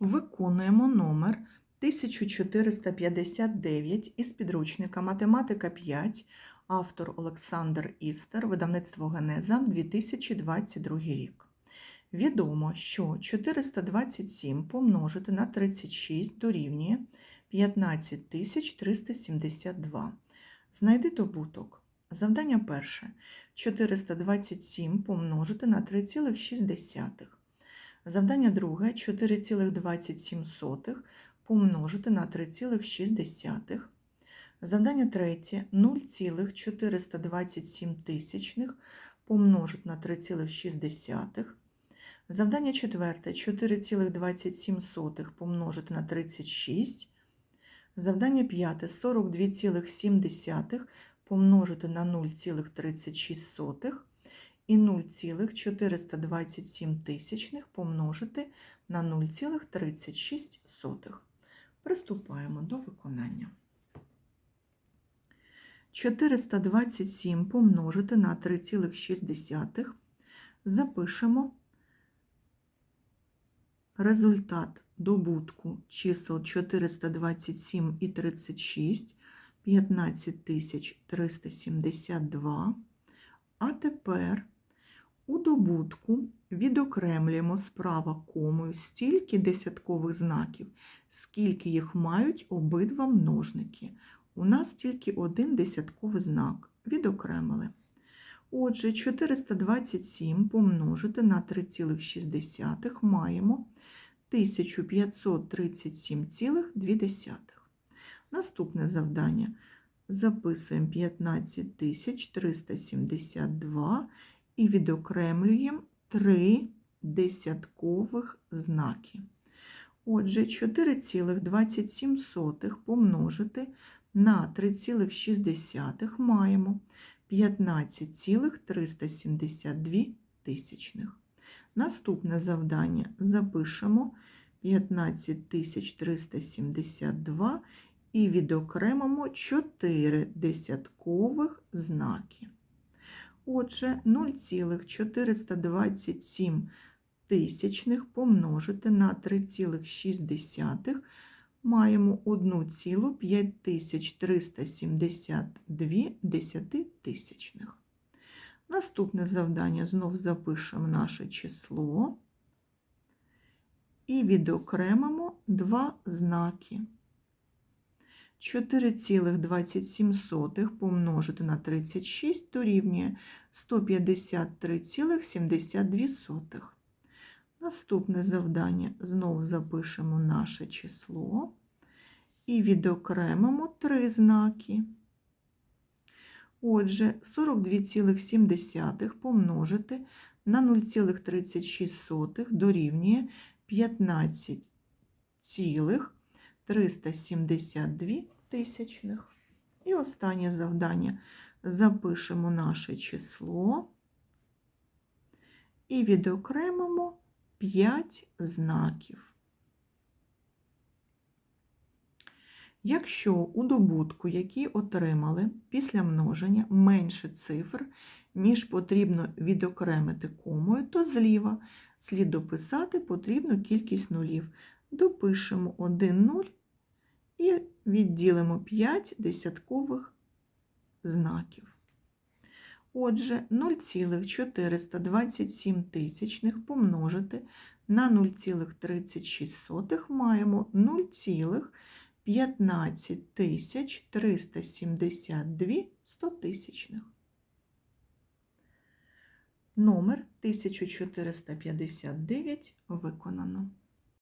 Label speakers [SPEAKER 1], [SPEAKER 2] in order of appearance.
[SPEAKER 1] Виконуємо номер 1459 із підручника Математика 5, автор Олександр Істер, видавництво Генеза, 2022 рік. Відомо, що 427 помножити на 36 дорівнює 15372. Знайди добуток. Завдання перше. 427 помножити на 3,6. Завдання друге 4,27 помножити на 3,6. Завдання третє 0,427 тисячних помножити на 3,6. Завдання четверте 4,27 помножити на 36. Завдання п'яте 42,7 помножити на 0,36 і 0,427 тисячних помножити на 0,36. Приступаємо до виконання. 427 помножити на 3,6. Запишемо результат добутку чисел 427 і 36 15372. А тепер у добутку відокремлюємо справа комою стільки десяткових знаків, скільки їх мають обидва множники. У нас тільки один десятковий знак. Відокремили. Отже, 427 помножити на 3,6 маємо 1537,2. Наступне завдання. Записуємо 15372 і відокремлюємо 3 десяткових знаки. Отже, 4,27 помножити на 3,6 маємо 15,372 тисячних. Наступне завдання запишемо 15372 і відокремимо 4 десяткових знаки. Отже, 0,427 тисячних помножити на 3,6 маємо 1,5372 десятитисячних. Наступне завдання знов запишемо наше число і відокремимо два знаки. 4,27 помножити на 36 дорівнює 153,72. Наступне завдання знов запишемо наше число і відокремимо три знаки. Отже, 42,7 помножити на 0,36 дорівнює 15,372 тисячних. І останнє завдання запишемо наше число і відокремимо 5 знаків. Якщо у добутку, який отримали після множення, менше цифр, ніж потрібно відокремити комою, то зліва слід дописати потрібну кількість нулів. Допишемо 1 нуль і відділимо 5 десяткових знаків. Отже, 0,427 тисячних помножити на 0,36 маємо 0,15 372 стотисячних. Номер 1459 виконано.